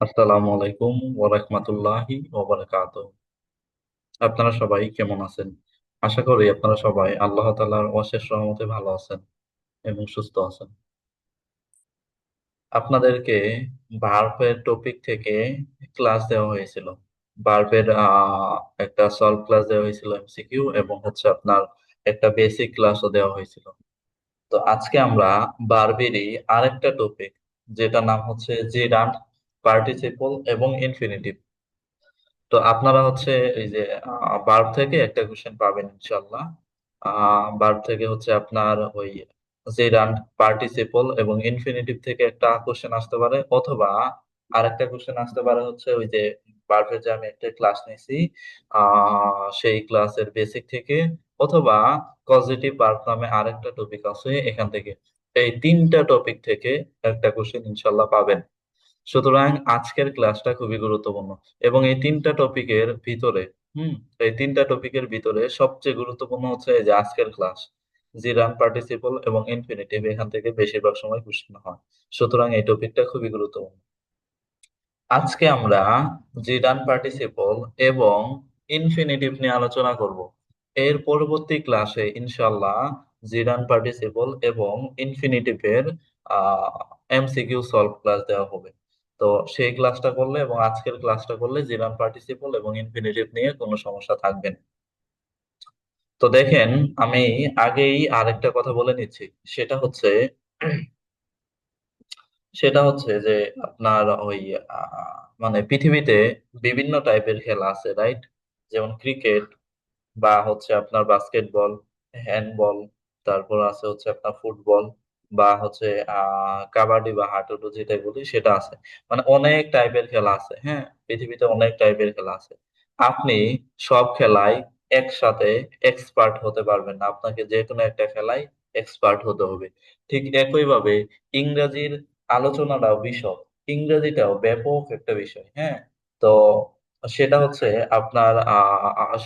আসসালামু আলাইকুম ওয়া রাহমাতুল্লাহি ওয়া বারাকাতুহু। আপনারা সবাই কেমন আছেন? আশা করি আপনারা সবাই আল্লাহ তাআলার অশেষ রহমতে ভালো আছেন এবং সুস্থ আছেন। আপনাদেরকে ভার্বের টপিক থেকে ক্লাস দেওয়া হয়েছিল। ভার্বের একটা সলভ ক্লাস দেওয়া হয়েছিল এমসিকিউ এবং হচ্ছে আপনার একটা বেসিক ক্লাসও দেওয়া হয়েছিল। তো আজকে আমরা ভার্বেরই আরেকটা টপিক যেটা নাম হচ্ছে জিরান্ড পার্টিসিপল এবং ইনফিনিটিভ তো আপনারা হচ্ছে এই যে বার্ব থেকে একটা কোশ্চেন পাবেন ইনশাল্লাহ বার্ব থেকে হচ্ছে আপনার ওই জেরান্ড পার্টিসিপল এবং ইনফিনিটিভ থেকে একটা কোশ্চেন আসতে পারে, অথবা আরেকটা কোশ্চেন আসতে পারে হচ্ছে ওই যে বার্বের যে আমি একটা ক্লাস নিয়েছি সেই ক্লাসের বেসিক থেকে, অথবা পজিটিভ বার্ব নামে আরেকটা টপিক আছে এখান থেকে। এই তিনটা টপিক থেকে একটা কোশ্চেন ইনশাল্লাহ পাবেন। সুতরাং আজকের ক্লাসটা খুবই গুরুত্বপূর্ণ। এবং এই তিনটা টপিকের ভিতরে, হুম, এই তিনটা টপিকের ভিতরে সবচেয়ে গুরুত্বপূর্ণ হচ্ছে যে আজকের ক্লাস। জিরান পার্টিসিপল এবং ইনফিনিটিভ এখান থেকে বেশিরভাগ সময় কোশ্চেন হয়। সুতরাং এই টপিকটা খুবই গুরুত্বপূর্ণ। আজকে আমরা জিরান পার্টিসিপল এবং ইনফিনিটিভ নিয়ে আলোচনা করব। এর পরবর্তী ক্লাসে ইনশাল্লাহ জিরান পার্টিসিপল এবং ইনফিনিটিভের এমসিকিউ সলভ ক্লাস দেওয়া হবে। তো সেই ক্লাসটা করলে এবং আজকের ক্লাসটা করলে জিরান পার্টিসিপল এবং ইনফিনিটিভ নিয়ে কোনো সমস্যা থাকবে না। তো দেখেন, আমি আগেই আরেকটা কথা বলে নিচ্ছি। সেটা হচ্ছে সেটা হচ্ছে যে আপনার ওই মানে পৃথিবীতে বিভিন্ন টাইপের খেলা আছে রাইট যেমন ক্রিকেট বা হচ্ছে আপনার বাস্কেটবল হ্যান্ডবল তারপর আছে হচ্ছে আপনার ফুটবল বা হচ্ছে কাবাডি বা হাডুডু যেটা বলি সেটা আছে। মানে অনেক টাইপের খেলা আছে হ্যাঁ? পৃথিবীতে অনেক টাইপের খেলা আছে। আপনি সব খেলায় একসাথে এক্সপার্ট হতে পারবেন না। আপনাকে যে কোনো একটা খেলায় এক্সপার্ট হতে হবে। ঠিক একইভাবে ইংরেজির আলোচনাটাও বিষয়। ইংরেজিটাও ব্যাপক একটা বিষয় হ্যাঁ? তো সেটা হচ্ছে আপনার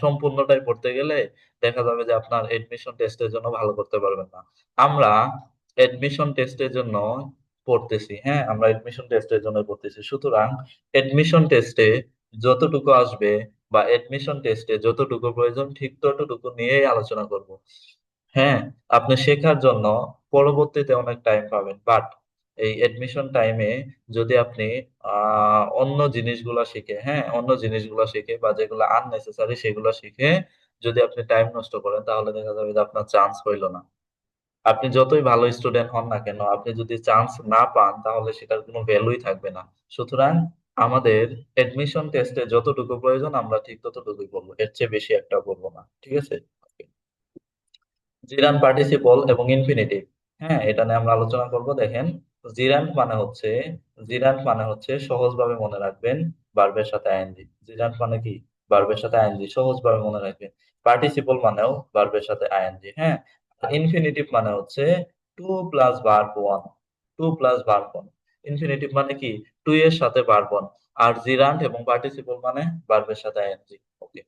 সম্পূর্ণটাই পড়তে গেলে দেখা যাবে যে আপনার এডমিশন টেস্টের জন্য ভালো করতে পারবেন না। আমরা এডমিশন টেস্টের জন্য পড়তেছি। হ্যাঁ আমরা এডমিশন টেস্টের জন্য পড়তেছি। সুতরাং এডমিশন টেস্টে যতটুকু আসবে বা এডমিশন টেস্টে যতটুকু প্রয়োজন ঠিক ততটুকু নিয়েই আলোচনা করব। হ্যাঁ আপনি শেখার জন্য পরবর্তীতে অনেক টাইম পাবেন। বাট এই এডমিশন টাইমে যদি আপনি অন্য জিনিসগুলা শিখে হ্যাঁ অন্য জিনিসগুলা শিখে বা যেগুলো আননেসেসারি সেগুলো শিখে যদি আপনি টাইম নষ্ট করেন, তাহলে দেখা যাবে যে আপনার চান্স হইল না। আপনি যতই ভালো স্টুডেন্ট হন না কেন, আপনি যদি চান্স না পান, তাহলে সেটার কোনো ভ্যালুই থাকবে না। সুতরাং আমাদের এডমিশন টেস্টে যতটুকু প্রয়োজন, আমরা ঠিক ততটুকুই বলব। এর চেয়ে বেশি একটা বলব না। ঠিক আছে? জিরান পার্টিসিপল এবং ইনফিনিটিভ হ্যাঁ এটা নিয়ে আমরা আলোচনা করব। দেখেন, জিরান মানে হচ্ছে, জিরান মানে হচ্ছে সহজভাবে মনে রাখবেন ভার্বের সাথে আইএনজি জিরান মানে কি? ভার্বের সাথে আইএনজি সহজভাবে মনে রাখবেন। পার্টিসিপল মানেও ভার্বের সাথে আইএনজি হ্যাঁ ইনফিনিটিভ মানে হচ্ছে to plus verb one to plus verb one infinitive মানে কি? টু এর সাথে ভার্ব ওয়ান আর জিরান্ট এবং পার্টিসিপল মানে ভার্বের সাথে আইএনজি ওকে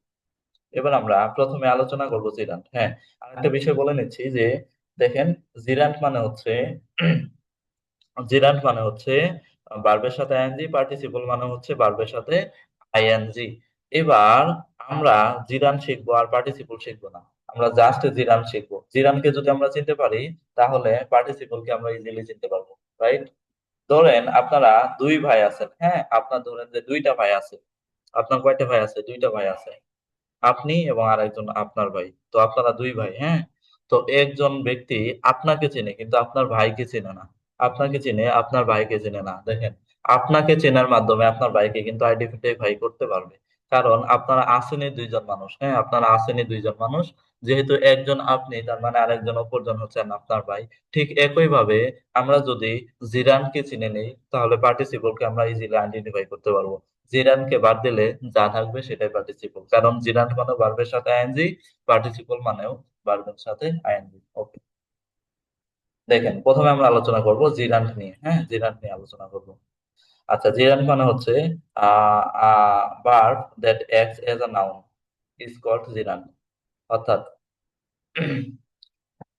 এবার আমরা প্রথমে আলোচনা করব জিরান্ট হ্যাঁ আরেকটা বিষয় বলে নিচ্ছি যে দেখেন জিরান্ট মানে হচ্ছে জিরান্ট মানে হচ্ছে ভার্বের সাথে আইএনজি পার্টিসিপল মানে হচ্ছে ভার্বের সাথে আইএনজি এবার আমরা জিরান শিখব আর পার্টিসিপল শিখব না। আমরা জাস্ট জিরান শিখব। জিরানকে যদি আমরা চিনতে পারি, তাহলে পার্টিসিপলকে আমরা ইজিলি চিনতে পারব রাইট ধরেন আপনারা দুই ভাই আছেন হ্যাঁ? আপনার ধরেন যে দুইটা ভাই আছে, আপনার কয়টা ভাই আছে? দুইটা ভাই আছে। আপনি এবং আরেকজন আপনার ভাই। তো আপনারা দুই ভাই হ্যাঁ? তো একজন ব্যক্তি আপনাকে চেনে, কিন্তু আপনার ভাইকে চেনে না। আপনাকে চেনে, আপনার ভাইকে চেনে না। দেখেন, আপনাকে চেনার মাধ্যমে আপনার ভাইকে কিন্তু আইডেন্টিফাই করতে পারবে। কারণ আপনারা আসেনি দুইজন মানুষ হ্যাঁ? আপনারা আসেনি দুইজন মানুষ। যেহেতু একজন আপনি, তার মানে আরেকজন অপরজন হচ্ছেন আপনার ভাই, ঠিক একই ভাবে আমরা যদি জিরানকে চিনে নেই, তাহলে পার্টিসিপলকে আমরা ইজিলি আইডেন্টিফাই করতে পারব। জিরানকে বাদ দিলে যা থাকবে সেটাই পার্টিসিপল কারণ জিরান মানে ভার্বের সাথে আইএনজি পার্টিসিপল মানেও ভার্বের সাথে আইএনজি ওকে দেখেন, প্রথমে আমরা আলোচনা করব জিরান নিয়ে হ্যাঁ জিরান নিয়ে আলোচনা করব। আচ্ছা জিরান মানে হচ্ছে আহ verb that acts as a noun is called gerund অর্থাৎ,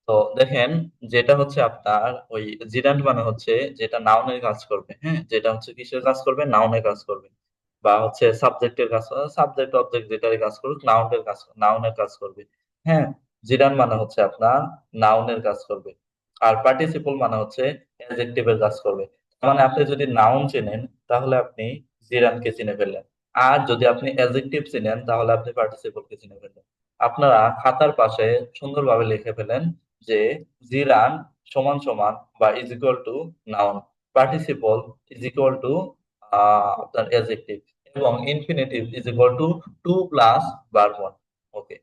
তো দেখেন যেটা হচ্ছে আপনার ওই জিরান্ড মানে হচ্ছে যেটা নাউনের কাজ করবে হ্যাঁ? যেটা হচ্ছে কিসের কাজ করবে? নাউনের কাজ করবে। বা হচ্ছে সাবজেক্টের কাজ সাবজেক্ট অবজেক্ট যেটারই কাজ করুক নাউনের কাজ নাউনের কাজ করবে হ্যাঁ? জিরান মানে হচ্ছে আপনার নাউনের কাজ করবে। আর পার্টিসিপল মানে হচ্ছে অ্যাডজেক্টিভের কাজ করবে। মানে আপনি যদি নাউন চেনেন, তাহলে আপনি জিরানকে চিনে ফেললেন। আর যদি আপনি অ্যাডজেক্টিভ চিনেন তাহলে আপনি পার্টিসিপলকে চিনে ফেললেন আপনারা খাতার পাশে সুন্দরভাবে লিখে ফেলেন যে জিরান সমান সমান বা is equal to noun participle is equal to আপনার অ্যাডজেক্টিভ এবং infinitive is equal to to plus verb one okay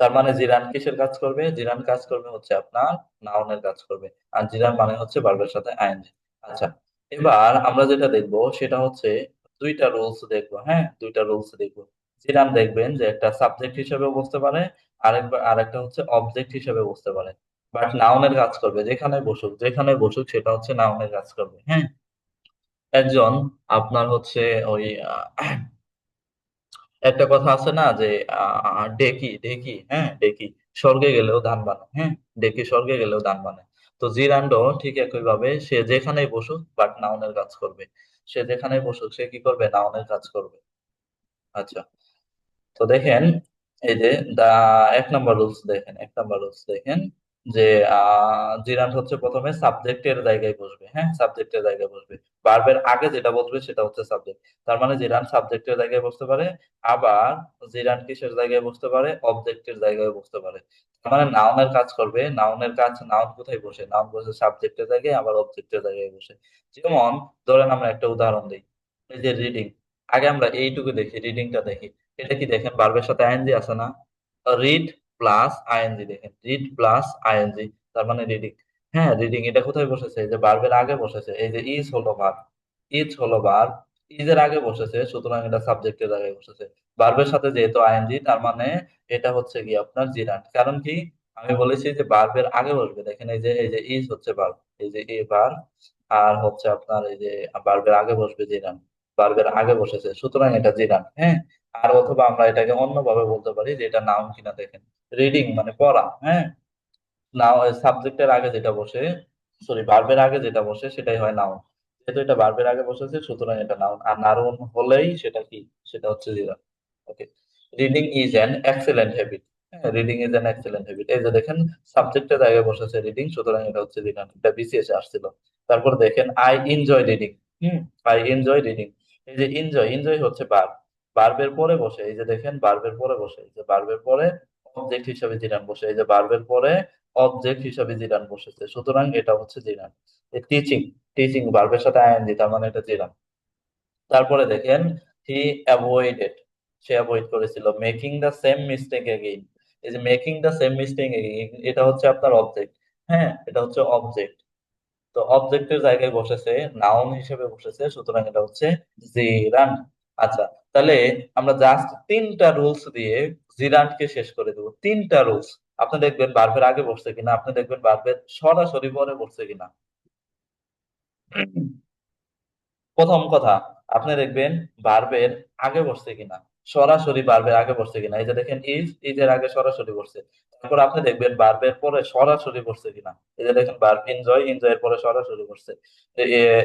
তার মানে জিরান কিসের কাজ করবে? জিরান কাজ করবে হচ্ছে আপনার নাউনের কাজ করবে। আর জিরান মানে হচ্ছে ভার্বের সাথে আইএনজি আচ্ছা এবার আমরা যেটা দেখব সেটা হচ্ছে দুইটা রোলস দেখব হ্যাঁ? দুইটা রোলস দেখব। জিরান দেখবেন যে একটা সাবজেক্ট হিসেবে বসতে পারে, আরেকবার, আরেকটা হচ্ছে অবজেক্ট হিসেবে বসতে পারে। বাট নাউনের কাজ করবে, যেখানে বসুক যেখানে বসুক সেটা হচ্ছে নাউনের কাজ করবে হ্যাঁ? একজন আপনার হচ্ছে ওই একটা কথা আছে না যে ডেকি ডেকি হ্যাঁ? ডেকি, স্বর্গে গেলেও ধান বানে হ্যাঁ? ডেকি স্বর্গে গেলেও ধান বানে। তো জিরান্ডো ঠিক একই ভাবে সে যেখানেই বসুক বাট নাউনের কাজ করবে। সে যেখানে বসুক, সে কি করবে? নাউনের কাজ করবে। আচ্ছা। তো দেখেন, এই যে দা, এক নম্বর রুলস দেখেন, এক নম্বর রুলস দেখেন। যে আহ জিরান্ড হচ্ছে প্রথমে সাবজেক্টের জায়গায় বসবে হ্যাঁ? সাবজেক্টের জায়গায় বসবে। ভার্বের আগে যেটা বসবে সেটা হচ্ছে সাবজেক্ট তার মানে জিরান সাবজেক্টের জায়গায় বসতে পারে, আবার জিরান কিসের জায়গায় বসতে পারে অবজেক্টের জায়গায় বসতে পারে। তার মানে নাউনের কাজ করবে নাউনের কাজ নাউন কোথায় বসে? নাউন বসে সাবজেক্টের জায়গায়, আবার অবজেক্টের জায়গায় বসে। যেমন, ধরেন আমরা একটা উদাহরণ দিই, এই যে রিডিং আগে আমরা এইটুকু দেখি রিডিংটা দেখি। এটা কি দেখেন? ভার্বের সাথে আইএনজি আছে না? রিড প্লাস আইএনজি দেখেন রিড প্লাস আইএনজি তার মানে রিডিং হ্যাঁ রিডিং এটা কোথায় বসেছে? এই যে ভার্বের আগে বসেছে, এই যে ইজ হলো ভার্ব ইজ হলো ভার্ব এর আগে বসেছে, সুতরাং এটা সাবজেক্টের আগে বসেছে। ভার্বের সাথে যেহেতু আইএনজি তার মানে এটা হচ্ছে কি আপনার জিরান্ট কারণ কি? আমি বলেছি যে ভার্বের আগে বসবে। দেখেন এই যে এই যে ইজ হচ্ছে ভার্ব এই যে এ ভার্ব আর হচ্ছে আপনার এই যে ভার্বের আগে বসবে জিরান্ট ভার্বের আগে বসেছে, সুতরাং এটা জিরান্ট হ্যাঁ আর অথবা আমরা এটাকে অন্যভাবে বলতে পারি যে এটা নাউন কিনা দেখেন। রিডিং মানে পড়া হ্যাঁ? নাও সাবজেক্টের আগে যেটা বসে সরি ভার্বের আগে যেটা বসে সেটাই হয় নাউন যেহেতু এটা ভার্বের আগে বসেছে, সুতরাং এটা নাউন আর নাউন হলেই সেটা কি? সেটা হচ্ছে gerund okay reading is an excellent habit reading is an excellent habit এই যে দেখেন সাবজেক্টের জায়গায় বসেছে রিডিং সুতরাং এটা হচ্ছে রিডিং এটা বিসিএস আসছিল। তারপর দেখেন I enjoy reading hmm I enjoy reading এই যে এনজয় এনজয় হচ্ছে ভার্ব ভার্বের পরে বসে, এই যে দেখেন ভার্বের পরে বসে, এই যে ভার্বের পরে অবজেক্ট হিসাবে জিরান বসে, এই যে ভার্বের পরে অবজেক্ট হিসাবে জিরান বসেছে। সুতরাং এটা হচ্ছে জিরান। টিচিং টিচিং ভার্বের সাথে আইএনজি তার মানে এটা জিরান। তারপরে দেখেন হি অ্যাভয়েডেড সে অ্যাভয়েড করেছিল। Making the same mistake again এই যে making the same mistake again এটা হচ্ছে আপনার অবজেক্ট হ্যাঁ এটা হচ্ছে অবজেক্ট তো অবজেক্টের জায়গায় বসেছে নাউন হিসেবে বসেছে, সুতরাং এটা হচ্ছে জিরান। আচ্ছা তাহলে আমরা জাস্ট তিনটা রুলস দিয়ে জিরানকে শেষ করে দেবো। তিনটা রুলস আপনি দেখবেন বার্বের আগে বসছে কিনা, আপনি দেখবেন বার্বের সরাসরি পরে বসছে কিনা। প্রথম কথা, আপনি দেখবেন বার্বের আগে বসছে কিনা। সরাসরি ভার্বের আগে বসছে কিনা? এই যে দেখেন ইজ ইজ এর আগে সরাসরি বসছে। তারপর আপনি দেখবেন ভার্বের পরে সরাসরি বসছে কিনা? এই যে দেখেন ভার্ব এনজয় এনজয় এর পরে সরাসরি বসছে।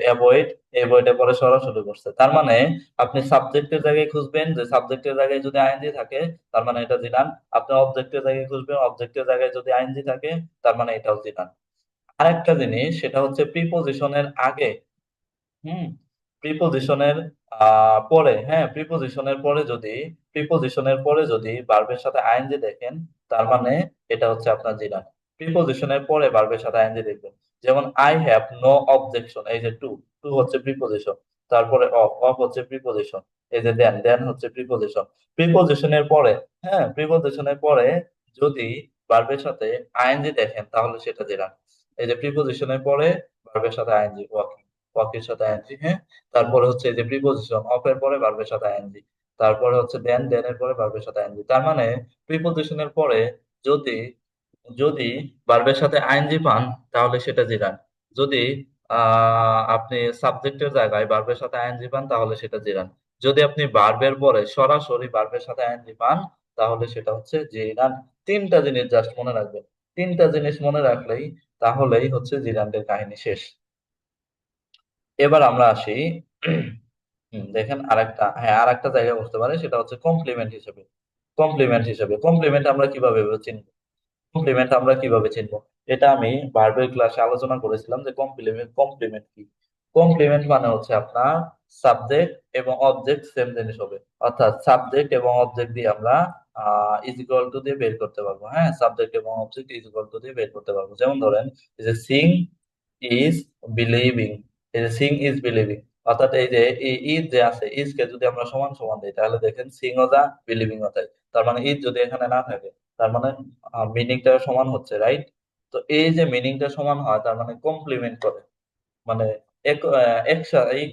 অ্যাভয়েড অ্যাভয়েড এর পরে সরাসরি বসছে। তার মানে আপনি সাবজেক্টের জায়গায় খুঁজবেন, যে সাবজেক্টের জায়গায় যদি আইএনজি থাকে, তার মানে এটা জিনান। আপনি অবজেক্টের জায়গায় খুঁজবেন অবজেক্টের জায়গায় যদি আইএনজি থাকে, তার মানে এটাও জিনান। আরেকটা জিনিস, সেটা হচ্ছে প্রিপোজিশনের আগে। হুম? প্রিপোজিশনের পরে হ্যাঁ প্রিপোজিশনের পরে যদি প্রিপোজিশনের পরে যদি ভার্বের সাথে আইএনজি দেখেন, তার মানে এটা হচ্ছে আপনার জিরান প্রিপোজিশনের পরে ভার্বের সাথে আইএনজি দেখবেন। যেমন আই হ্যাভ নো অবজেকশন এই যে টু টু হচ্ছে প্রিপোজিশন তারপরে অফ অফ হচ্ছে প্রিপোজিশন এই যে দেন দেন হচ্ছে প্রিপোজিশন প্রিপোজিশনের পরে হ্যাঁ প্রিপোজিশনের পরে যদি ভার্বের সাথে আইএনজি দেখেন, তাহলে সেটা জিরান এই যে প্রিপোজিশনের পরে ভার্বের সাথে আইএনজি ওয়াকিং ওয়াকের সাথে আইএনজি হ্যাঁ? তারপরে হচ্ছে এই যে প্রিপোজিশন অফ এর পরে ভার্বের সাথে আইএনজি। তারপরে হচ্ছে দেন দেন এর পরে ভার্বের সাথে আইএনজি। তার মানে প্রিপোজিশনের পরে যদি যদি ভার্বের সাথে আইএনজি পান, তাহলে সেটা জিরান যদি আপনি সাবজেক্টের জায়গায় ভার্বের সাথে আইএনজি পান, তাহলে সেটা জিরান যদি আপনি ভার্বের পরে সরাসরি ভার্বের সাথে আইএনজি পান, তাহলে সেটা হচ্ছে জিরান তিনটা জিনিস জাস্ট মনে রাখবেন। তিনটা জিনিস মনে রাখলেই তাহলেই হচ্ছে জিরান্ডের কাহিনী শেষ। এবার আমরা আসি দেখেন আরেকটা হ্যাঁ আরেকটা জায়গা বসতে পারে, সেটা হচ্ছে কমপ্লিমেন্ট হিসেবে। কমপ্লিমেন্ট হিসেবে কমপ্লিমেন্ট আমরা কীভাবে চিনবো? কমপ্লিমেন্ট আমরা কীভাবে চিনবো? এটা আমি ভার্বের ক্লাসে আলোচনা করেছিলাম যে কমপ্লিমেন্ট কমপ্লিমেন্ট কি? কমপ্লিমেন্ট মানে হচ্ছে আপনার সাবজেক্ট এবং অবজেক্ট সেম জিনিস হবে। অর্থাৎ সাবজেক্ট এবং অবজেক্ট দিয়ে আমরা ইজ ইকুয়াল টু দিয়ে বের করতে পারব। হ্যাঁ সাবজেক্ট এবং অবজেক্ট ইজ ইকুয়াল টু দিয়ে বের করতে পারব। যেমন ধরেন যে seeing is believing seeing is believing অর্থাৎ এই যে ইজ যে আছে ইজ কে যদি আমরা সমান সমান দিই, তাহলে দেখেন সিং ও যা বিলিভিং ও তাই। তার মানে ইজ যদি এখানে না থাকে, তার মানে মিনিংটা সমান হচ্ছে রাইট তো এই যে মিনিংটা সমান হয়, তার মানে কমপ্লিমেন্ট করে মানে এই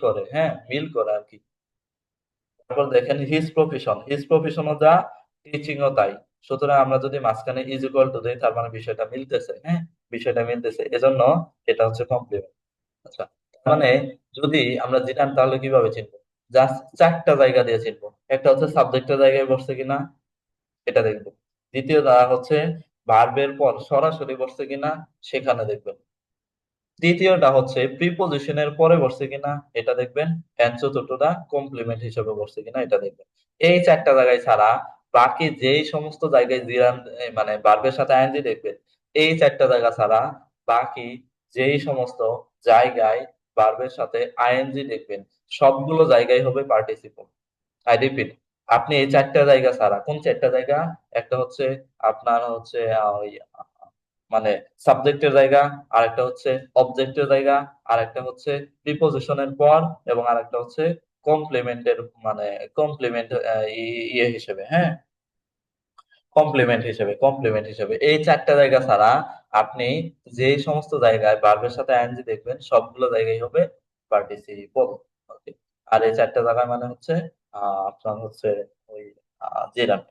করে হ্যাঁ মিল করে আর কি। তারপর দেখেন হিজ প্রফেশন হিজ প্রফেশনও যা টিচিং ও তাই। সুতরাং আমরা যদি মাঝখানে ইজ ইকুয়াল টু দিই, তার মানে বিষয়টা মিলতেছে হ্যাঁ বিষয়টা মিলতেছে, এজন্য এটা হচ্ছে কমপ্লিমেন্ট আচ্ছা। মানে যদি আমরা জিনান তাহলে কীভাবে চিনবো? জাস্ট চারটা জায়গা দিয়ে চিনবো। একটা হচ্ছে সাবজেক্টের জায়গায় বসছে কিনা এটা দেখব। দ্বিতীয় দ্বারা হচ্ছে ভার্বের পর সরাসরি বসছে কিনা, সেখানে দেখবেন। তৃতীয়টা হচ্ছে প্রিপোজিশনের পরে বসছে কিনা, এটা দেখবেন। এন্ড চতুর্থটা কমপ্লিমেন্ট হিসেবে বসছে কিনা, এটা দেখবেন। এই চারটা জায়গায় ছাড়া বাকি যেই সমস্ত জায়গায় জিরান মানে ভার্বের সাথে আইএনজি দেখবেন, এই চারটা জায়গা ছাড়া বাকি যেই সমস্ত জায়গায় ভার্বের সাথে আইএনজি দেখবেন, সবগুলো জায়গায় হবে পার্টিসিপল আই রিপিট আপনি এই চারটা জায়গা ছাড়া, কোন চারটা জায়গা? একটা হচ্ছে আপনার হচ্ছে ওই মানে সাবজেক্টের জায়গা আর একটা হচ্ছে অবজেক্টের জায়গা আর একটা হচ্ছে প্রিপোজিশনের পর, এবং আর একটা হচ্ছে কমপ্লিমেন্টের মানে কমপ্লিমেন্ট ইয়ে হিসেবে হ্যাঁ? কমপ্লিমেন্ট হিসেবে কমপ্লিমেন্ট হিসেবে। এই চারটা জায়গা ছাড়া আপনি যে সমস্ত জায়গায় ভার্বের সাথে আইএনজি দেখবেন, সবগুলো জায়গায় হবে পার্টিসিপল ওকে আর এই চারটা জায়গায় মানে হচ্ছে আপনার হচ্ছে ওই জেরান্ড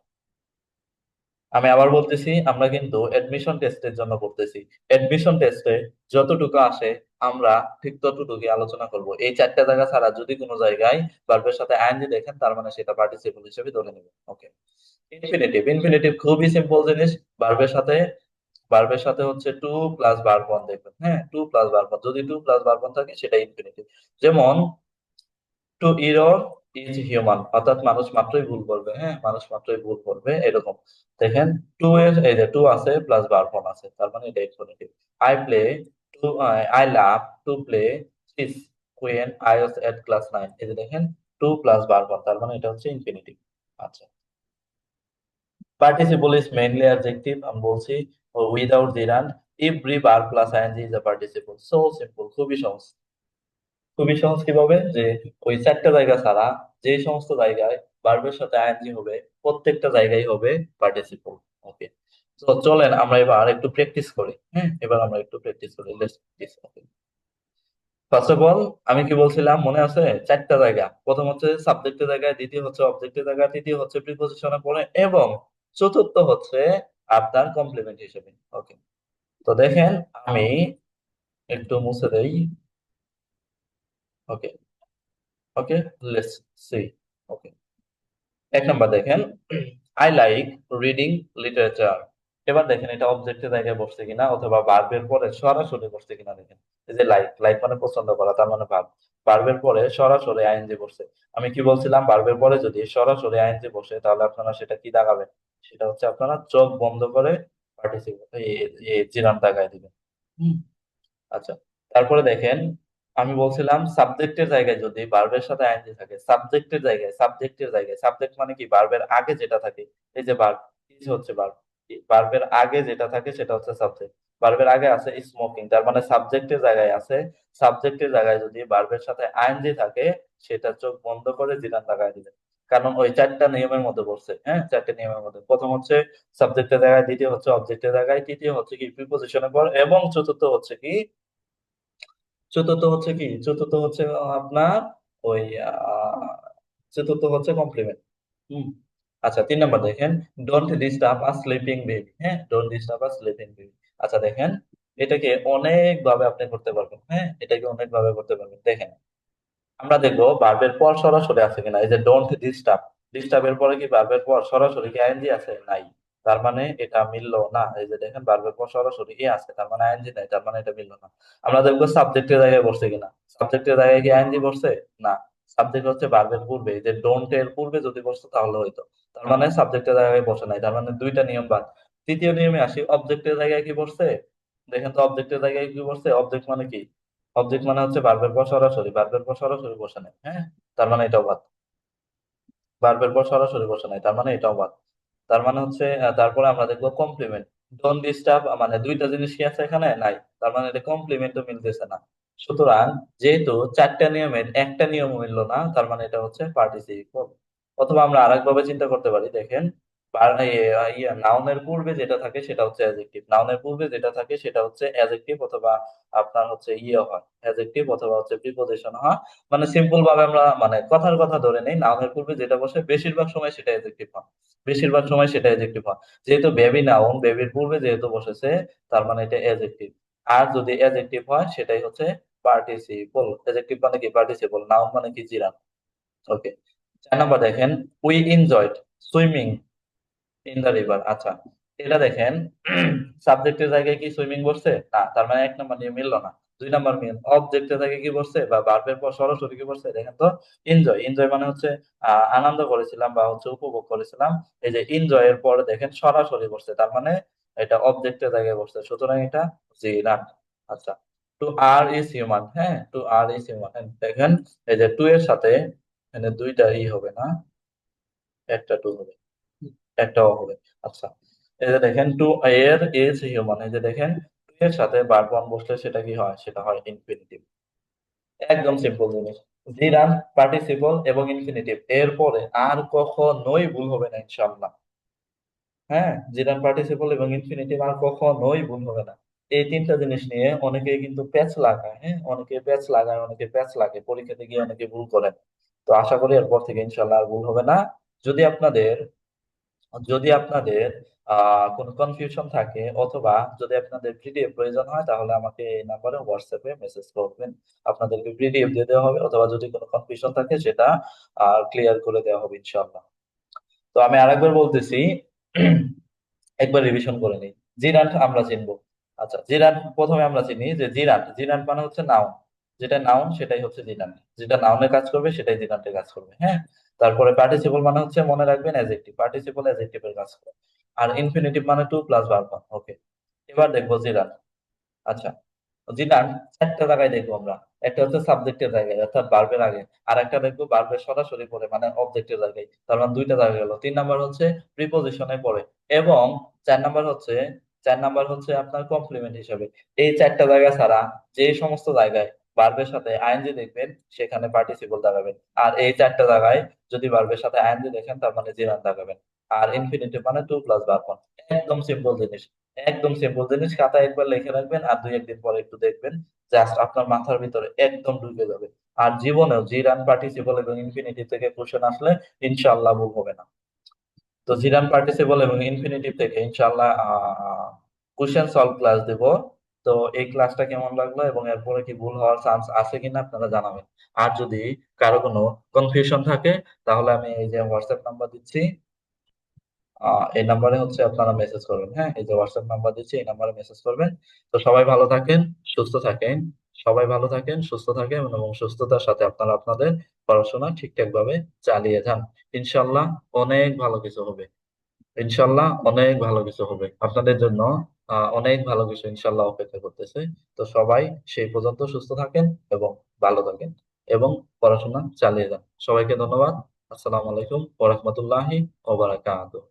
আমি আবার বলতেছি, আমরা কিন্তু এডমিশন টেস্টের জন্য করতেছি। এডমিশন টেস্টে যতটুকু আসে, আমরা ঠিক ততটুকুই আলোচনা করব। এই চারটা জায়গা ছাড়া যদি কোনো জায়গায় ভার্বের সাথে আইএনজি দেখেন, তার মানে সেটা পার্টিসিপল হিসেবে ধরে নেবেন। ওকে ইনফিনিটিভ ইনফিনিটিভ খুবই সিম্পল জিনিস। ভার্বের সাথে ভার্বের সাথে হচ্ছে টু প্লাস ভার্ব ওয়ান দেখবেন হ্যাঁ? টু প্লাস ভার্ব ওয়ান যদি টু প্লাস ভার্ব ওয়ান থাকে সেটা ইনফিনিটিভ যেমন টু ইরর ইজ হিউম্যান অর্থাৎ মানুষ মাত্রই ভুল করবে হ্যাঁ? মানুষ মাত্রই ভুল করবে, এরকম। দেখেন টু এর, এই যে টু আছে প্লাস ভার্ব ওয়ান আছে, তার মানে এটা infinitive I play to I love to play chess when I was at class 9 এই যে দেখেন টু প্লাস ভার্ব ওয়ান তার মানে এটা হচ্ছে ইনফিনিটিভ আচ্ছা। Participle is মেইনলি অ্যাডজেক্টিভ আমি বলছি without gerund every bar plus ING is a participle so simple খুবই সহজ। খুবই সহজ কীভাবে? যে ওই চারটা জায়গা ছাড়া যে সমস্ত জায়গায় ভার্বের সাথে আইএনজি হবে, প্রত্যেকটা জায়গায় হবে পার্টিসিপল ওকে তো চলেন আমরা এবার একটু প্র্যাকটিস করি। হ্যাঁ এবার আমরা একটু প্র্যাকটিস করি। Let's practice okay first of all আমি কি বলছিলাম? মনে আছে? চারটা জায়গা। প্রথম হচ্ছে সাবজেক্টের জায়গায়, দ্বিতীয় হচ্ছে অবজেক্টের জায়গায়, তৃতীয় হচ্ছে প্রিপোজিশনে পড়ে। এবং চতুর্থ হচ্ছে আপনার কমপ্লিমেন্ট হিসেবে ওকে তো দেখেন আমি একটু মুছে দেই ওকে ওকে লেটস সি ওকে এক নাম্বার দেখেন আই লাইক রিডিং লিটারেচার এবার দেখেন এটা অবজেক্টের জায়গায় বসছে কিনা অথবা ভার্বের পরে সরাসরি বসছে কিনা দেখেন। এই যে লাইক লাইক মানে পছন্দ করা তার মানে ভার্ব ভার্বের পরে সরাসরি আইএনজি বসছে। আমি কি বলছিলাম? ভার্বের পরে যদি সরাসরি আইএনজি বসে তাহলে আপনারা সেটা কি দাগাবেন সেটা হচ্ছে আপনারা চোখ বন্ধ করে পার্টিসিপেট জিরান দাগায় দিবেন। হুম। আচ্ছা তারপরে দেখেন আমি বলছিলাম সাবজেক্টের জায়গায় যদি ভার্বের সাথে আইএনজি থাকে সাবজেক্টের জায়গায় সাবজেক্টের জায়গায় সাবজেক্ট মানে কি? ভার্বের আগে যেটা থাকে এই যে ভার্ব ইজ হচ্ছে ভার্ব ভার্বের আগে যেটা থাকে সেটা হচ্ছে সাবজেক্ট ভার্বের আগে আছে স্মোকিং তার মানে সাবজেক্টের জায়গায় আছে। সাবজেক্টের জায়গায় যদি ভার্বের সাথে আইএনজি থাকে, সেটা চোখ বন্ধ করে জিরান লাগায় দিবেন কারণ ওই চারটা নিয়মের মধ্যে পড়ছে হ্যাঁ? চারটা নিয়মের মধ্যে। প্রথম হচ্ছে সাবজেক্টের জায়গায়, দ্বিতীয় হচ্ছে অবজেক্টের জায়গায়, তৃতীয় হচ্ছে কি? প্রিপোজিশনের পর এবং চতুর্থ হচ্ছে কি? চতুর্থ হচ্ছে কি? চতুর্থ হচ্ছে আপনার ওই চতুর্থ হচ্ছে কমপ্লিমেন্ট হুম? আচ্ছা তিন নম্বর দেখেন don't disturb a sleeping baby হ্যাঁ? Don't disturb a sleeping baby আচ্ছা দেখেন এটাকে অনেক ভাবে আপনি করতে পারবেন হ্যাঁ? এটাকে অনেক ভাবে করতে পারবেন। দেখেন আমরা দেখব ভার্বের পর সরাসরি আছে কিনা এই যে ডোন্ট ডিস্টার্ব ডিস্টার্বের পরে কি ভার্বের পর সরাসরি কি আইএনজি আছে? নাই। তার মানে এটা মিললো না। এই যে দেখেন ভার্বের পর সরাসরি এ আছে তার মানে আইএনজি নাই তার মানে এটা মিললো না। আমরা দেখব সাবজেক্টের জায়গায় বসছে কিনা। সাবজেক্টের জায়গায় কি আইএনজি বসছে? না। সাবজেক্ট হচ্ছে ভার্বের পূর্বে যে ডোন্ট এর পূর্বে যদি বসতো তাহলে হইতো। তার মানে সাবজেক্টের জায়গায় বসে নাই তার মানে দুইটা নিয়ম বাদ। তৃতীয় নিয়মে আসি অবজেক্টের জায়গায় কি বসছে? দেখেন তো অবজেক্টের জায়গায় কি বসছে? অবজেক্ট মানে কি? অবজেক্ট মানে হচ্ছে ভার্বের পর সরাসরি ভার্বের পর সরাসরি বসে নাই। হ্যাঁ। তার মানে এটাও বাদ। ভার্বের পর সরাসরি বসে নাই তার মানে এটাও বাদ। তার মানে হচ্ছে তারপরে আমরা দেখব কমপ্লিমেন্ট ডোন্ট ডিস্টার্ব মানে দুইটা জিনিস কি আছে এখানে? নাই। তার মানে এটা কমপ্লিমেন্টও মিলতেছে না। সুতরাং যেহেতু চারটা নিয়মের একটা নিয়ম মিললো না, তার মানে এটা হচ্ছে পার্টিসিপল অথবা আমরা আরেকভাবে চিন্তা করতে পারি, দেখেন নাউনের পূর্বে যেটা থাকে সেটা হচ্ছে অ্যাজেক্টিভ নাউনের পূর্বে যেটা থাকে সেটা হচ্ছে অ্যাজেক্টিভ অথবা আপনার হচ্ছে ইয়ে হয় অ্যাজেক্টিভ অথবা হচ্ছে প্রিপোজিশন হয় মানে সিম্পল ভাবে আমরা মানে কথার কথা ধরে নেই নাউনের পূর্বে যেটা বসে বেশিরভাগ সময় সেটা অ্যাজেক্টিভ হয়। বেশিরভাগ সময় সেটা অ্যাজেক্টিভ হয়। যেহেতু বেবি নাউন বেবির পূর্বে যেহেতু বসেছে, তার মানে এটা অ্যাজেক্টিভ আর যদি অ্যাজেক্টিভ হয়, সেটাই হচ্ছে পার্টিসিপল মানে কি? পার্টিসিপল নাউন মানে কি? জিরান ওকে চার নাম্বার দেখেন we enjoyed swimming in the river আচ্ছা এটা দেখেন সাবজেক্টের জায়গায় কি সুইমিং বসছে? না, তার মানে এক নিয়ে মিললো না। দুই নম্বর মিল অবজেক্টের জায়গায় কি বসছে? বা ভার্বের পর সরাসরি কি বসছে? দেখেন তো এনজয় এনজয় মানে হচ্ছে আনন্দ করেছিলাম বা হচ্ছে উপভোগ করেছিলাম। এই যে এনজয় এর পরে দেখেন, সরাসরি বসছে। তার মানে এটা অবজেক্টের জায়গায় বসছে। সুতরাং এটা জি রান আচ্ছা টু আর ইজ হিউম্যান হ্যাঁ? টু আর ইজ হিউম্যান দেখেন, এই যে টু এর সাথে, এখানে দুইটা ই হবে না? একটা টু হবে। একটাও হবে। আচ্ছা এই যে দেখেন টু এর এজ হিউম্যান এই যে দেখেন টু এর সাথে বার ওয়ান বসলে সেটা কি হয়? সেটা হয় ইনফিনিটিভ একদম সিম্পল জিনিস। জিরান পার্টিসিপল এবং ইনফিনিটিভ এরপরে আর কখনোই ভুল হবে না, ইনশাআল্লাহ। হ্যাঁ? জিরান পার্টিসিপল এবং ইনফিনিটিভ আর কখনোই ভুল হবে না। এই তিনটা জিনিস নিয়ে অনেকে কিন্তু প্যাচ লাগায় হ্যাঁ? অনেকে প্যাচ লাগায়, অনেকে প্যাচ লাগে। পরীক্ষাতে গিয়ে অনেকে ভুল করেন। তো আশা করি এরপর থেকে ইনশাল্লাহ ভুল হবে না। যদি আপনাদের যদি আপনাদের কোনো কনফিউশন থাকে অথবা যদি আপনাদের পিডিএফ প্রয়োজন হয়, তাহলে আমাকে এই নাম্বারে হোয়াটসঅ্যাপে মেসেজ করবেন। আপনাদেরকে পিডিএফ দিয়ে দেওয়া হবে। অথবা যদি কোনো কনফিউশন থাকে, সেটা ক্লিয়ার করে দেওয়া হবে ইনশাল্লাহ তো আমি আরেকবার বলতেছি, একবার রিভিশন করে নিই জিরান আমরা চিনবো। আচ্ছা জিরান প্রথমে আমরা চিনি যে জিরান জিরান মানে হচ্ছে নাউন যেটা নাউন সেটাই হচ্ছে জিরান, যেটা নাউনে কাজ করবে সেটাই জিরানতে কাজ করবে হ্যাঁ? তারপরে পার্টিসিপল মানে হচ্ছে মনে রাখবেন অ্যাজেক্টিভ পার্টিসিপল অ্যাজেক্টিভের কাজ করে, আর ইনফিনিটিভ মানে টু প্লাস ভার্ব ওকে এবার দেখব জিরান আচ্ছা জিরান চারটা জায়গায় দেখব আমরা, একটা হচ্ছে সাবজেক্টের জায়গায়, অর্থাৎ ভার্বের আগে, আর একটা দেখব ভার্বের সরাসরি পরে মানে অবজেক্টের জায়গায়, তার মানে দুইটা জায়গা গেল, তিন নাম্বার হচ্ছে প্রিপোজিশনে পড়ে এবং চার নাম্বার হচ্ছে চার নাম্বার হচ্ছে আপনার কমপ্লিমেন্ট হিসাবে। এই চারটা জায়গা ছাড়া যে সমস্ত জায়গায় ভার্বের সাথে আইএনজি দেখবেন, সেখানে পার্টিসিপল দাঁড়াবেন আর এই চারটা জায়গায় যদি ভার্বের সাথে আইএনজি দেখেন, তার মানে জিরান দাঁড়াবেন আর ইনফিনিটিভ মানে টু প্লাস ভার্ব একদম সিম্পল জিনিস। একদম সিম্পল জিনিস। খাতায় একবার লিখে রাখবেন আর দুই একদিন পরে একটু দেখবেন জাস্ট আপনার মাথার ভিতরে একদম ঢুকে যাবে। আর জীবনেও জিরান পার্টিসিপল এবং ইনফিনিটি থেকে কোশ্চেন আসলে ইনশাল্লাহ ভুল হবে না। তো জিরান পার্টিসিপল এবং ইনফিনিটিভ থেকে ইনশাআল্লাহ কোশ্চেন সলভ ক্লাস দেব। তো এই ক্লাসটা কেমন লাগল এবং এরপরে কি ভুল হওয়ার চান্স আছে কিনা আপনারা জানাবেন। আর যদি কারও কোনো কনফিউশন থাকে, তাহলে আমি এই যে হোয়াটসঅ্যাপ নাম্বার দিচ্ছি এই নাম্বারে হচ্ছে আপনারা মেসেজ করবেন হ্যাঁ? এই যে হোয়াটসঅ্যাপ নাম্বার দিচ্ছি, এই নাম্বারে মেসেজ করবেন। তো সবাই ভালো থাকেন, সুস্থ থাকেন। সবাই ভালো থাকেন, সুস্থ থাকেন এবং সুস্থতার সাথে আপনারা আপনাদের পড়াশোনা ঠিকঠাক ভাবে চালিয়ে যান। ইনশাল্লাহ অনেক ভালো কিছু হবে। ইনশাল্লাহ অনেক ভালো কিছু হবে। আপনাদের জন্য অনেক ভালো কিছু ইনশাল্লাহ অপেক্ষা করতেছে। তো সবাই সেই পর্যন্ত সুস্থ থাকেন এবং ভালো থাকেন এবং পড়াশোনা চালিয়ে যান। সবাইকে ধন্যবাদ। আসসালামু আলাইকুম ওয়া রাহমাতুল্লাহি ওয়া বারাকাতুহু।